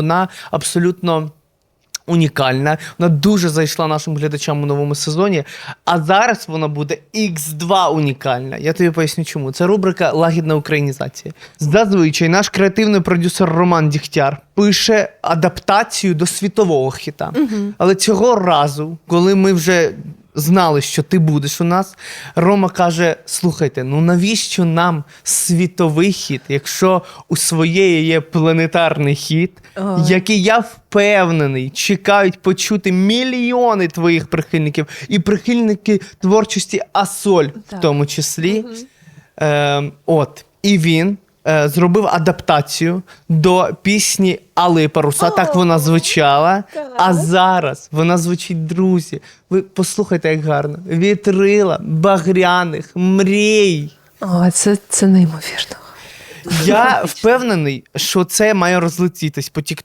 Вона абсолютно. Унікальна, вона дуже зайшла нашим глядачам у новому сезоні. А зараз вона буде X2 унікальна. Я тобі поясню, чому. Це рубрика Лагідна українізація. Зазвичай наш креативний продюсер Роман Дігтяр пише адаптацію до світового хіта. Але цього разу, коли ми вже знали, що ти будеш у нас, Рома каже: слухайте, ну навіщо нам світовий хіт, якщо у своєї є планетарний хіт, Ой. який я впевнений, чекають почути мільйони твоїх прихильників і прихильники творчості Асоль, в тому числі. Е, от, і він. Е, Зробив адаптацію до пісні Алли Паруса, так вона звучала. А зараз вона звучить друзі. Ви послухайте, як гарно. Вітрила, багряних, мрій. О, це, це неймовірно. Я впевнений, що це має розлетітись по TikTok